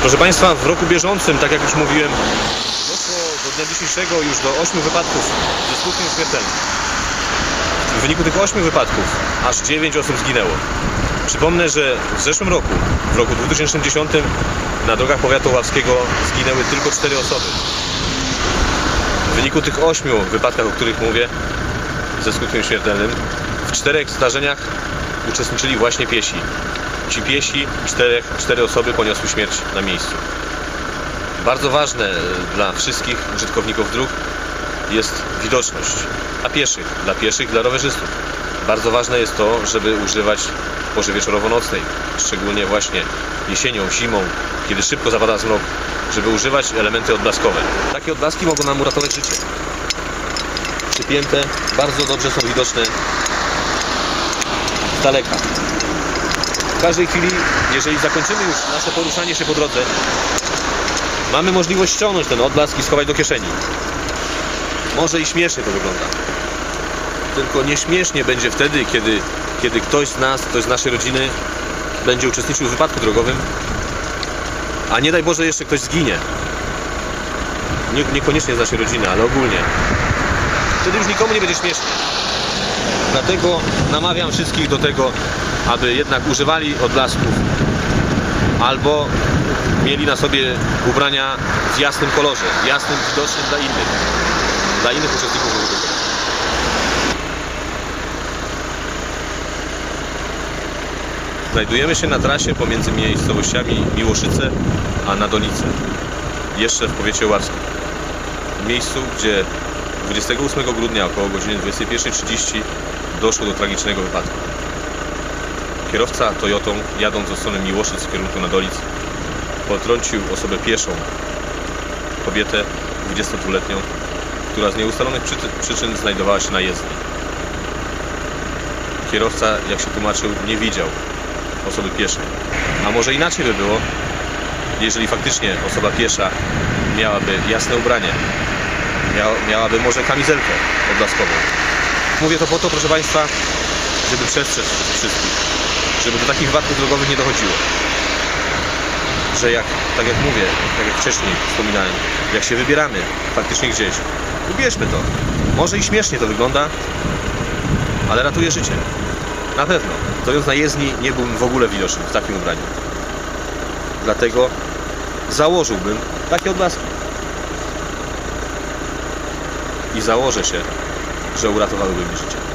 Proszę Państwa, w roku bieżącym, tak jak już mówiłem, doszło do dnia dzisiejszego już do 8 wypadków ze skutkiem śmiertelnym. W wyniku tych 8 wypadków aż 9 osób zginęło. Przypomnę, że w zeszłym roku, w roku 2010 na drogach powiatu ławskiego zginęły tylko 4 osoby. W wyniku tych 8 wypadkach, o których mówię, ze skutkiem śmiertelnym, w czterech zdarzeniach uczestniczyli właśnie piesi. Ci piesi, czterech, cztery osoby poniosły śmierć na miejscu. Bardzo ważne dla wszystkich użytkowników dróg jest widoczność, a pieszych, dla pieszych, dla rowerzystów. Bardzo ważne jest to, żeby używać w porze wieczorowo-nocnej, szczególnie właśnie jesienią, zimą, kiedy szybko zapada zmrok, żeby używać elementy odblaskowe. Takie odblaski mogą nam uratować życie. Przypięte, bardzo dobrze są widoczne z daleka. W każdej chwili, jeżeli zakończymy już nasze poruszanie się po drodze, mamy możliwość ściągnąć ten odblask i schować do kieszeni. Może i śmiesznie to wygląda. Tylko nieśmiesznie będzie wtedy, kiedy, kiedy ktoś z nas, ktoś z naszej rodziny będzie uczestniczył w wypadku drogowym, a nie daj Boże jeszcze ktoś zginie. Nie, niekoniecznie z naszej rodziny, ale ogólnie. Wtedy już nikomu nie będzie śmiesznie. Dlatego namawiam wszystkich do tego, aby jednak używali odblasków albo mieli na sobie ubrania w jasnym kolorze, jasnym, widocznym dla innych, dla innych uczestników ruchu. Znajdujemy się na trasie pomiędzy miejscowościami Miłoszyce a Nadolice, jeszcze w powiecie ławskim. W miejscu, gdzie 28 grudnia około godziny 21.30 doszło do tragicznego wypadku. Kierowca Toyotą, jadąc od strony Miłoszyc w kierunku Nadolic, potrącił osobę pieszą, kobietę 22-letnią, która z nieustalonych przyczy- przyczyn znajdowała się na jezdni. Kierowca, jak się tłumaczył, nie widział osoby pieszej. A może inaczej by było, jeżeli faktycznie osoba piesza miałaby jasne ubranie, miała, miałaby może kamizelkę odblaskową. Mówię to po to, proszę Państwa, żeby przestrzec wszystkich, żeby do takich wypadków drogowych nie dochodziło. Że jak, tak jak mówię, tak jak wcześniej wspominałem, jak się wybieramy faktycznie gdzieś, ubierzmy to. Może i śmiesznie to wygląda, ale ratuje życie. Na pewno. Stojąc na jezdni nie byłbym w ogóle widoczny w takim ubraniu. Dlatego założyłbym takie odblaski. I założę się, że uratowałyby mi życie.